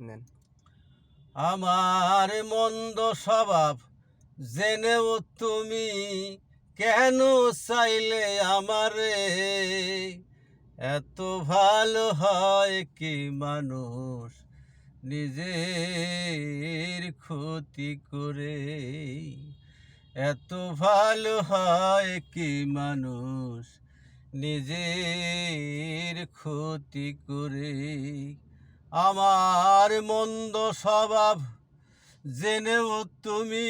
নেন। আমার মন্দ স্বভাব জেনেও তুমি কেন চাইলে আমারে? এত ভালো হয় কি মানুষ নিজের ক্ষতি করে? এত ভালো হয় কি মানুষ নিজের ক্ষতি করে? আমার মন্দ স্বভাব জেনেও তুমি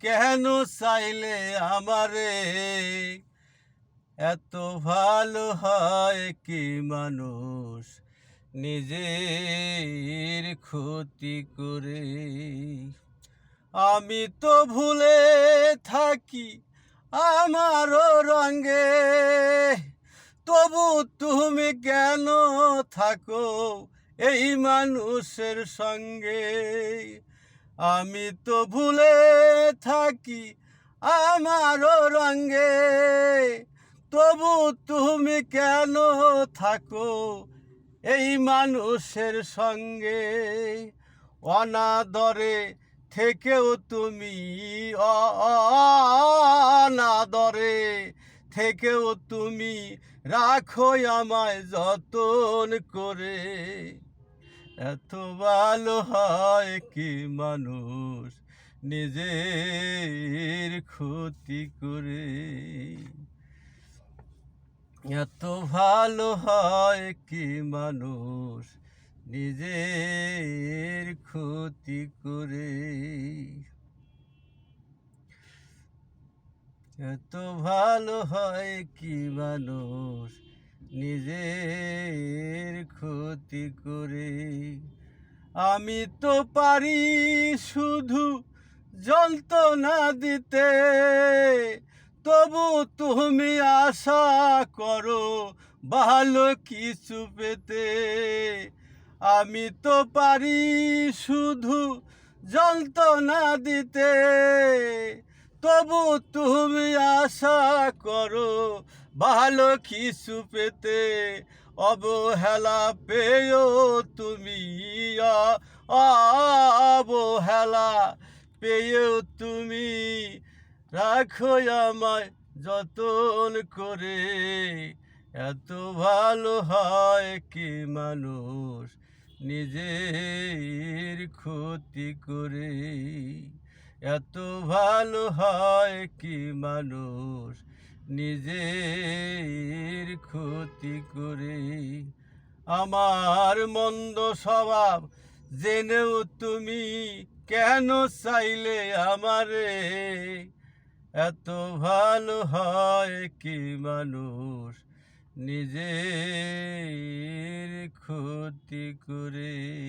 কেন চাইলে আমারে? এত ভালো হয় কি মানুষ নিজের ক্ষতি করে? আমি তো ভুলে থাকি আমারও রঙে। তবু তুমি কেন থাকো? এই মানুষের সঙ্গে আমি তো ভুলে থাকি আমারও রঙে। তবু তুমি কেন থাকো এই মানুষের সঙ্গে? অনাদরে থেকেও তুমি অনাদরে থেকেও তুমি রাখো আমায় যতন করে। এত ভালো হয় কি মানুষ নিজের ক্ষতি করে? এত ভালো হয় কি মানুষ নিজের ক্ষতি করে? এত ভালো হয় কি মানুষ নিজের ক্ষতি করে। আমি তো পারি শুধু যন্ত্রণা দিতে। তবু তুমি আশা করো ভালো কিছু পেতে। আমি তো পারি শুধু যন্ত্রণা দিতে। তবু তুমি আশা করো, ভালো কিছু পেতে অবহেলা পেয়েও তুমি অবহেলা পেয়েও তুমি। রাখো আমায় যতন করে, এত ভালো হয় কি মানুষ নিজের ক্ষতি করে? এত ভালো হয় কি মানুষ নিজের ক্ষতি করে? আমার মন্দ স্বভাব জেনেও তুমি কেন চাইলে আমারে? এত ভালো হয় কি মানুষ নিজের ক্ষতি করে?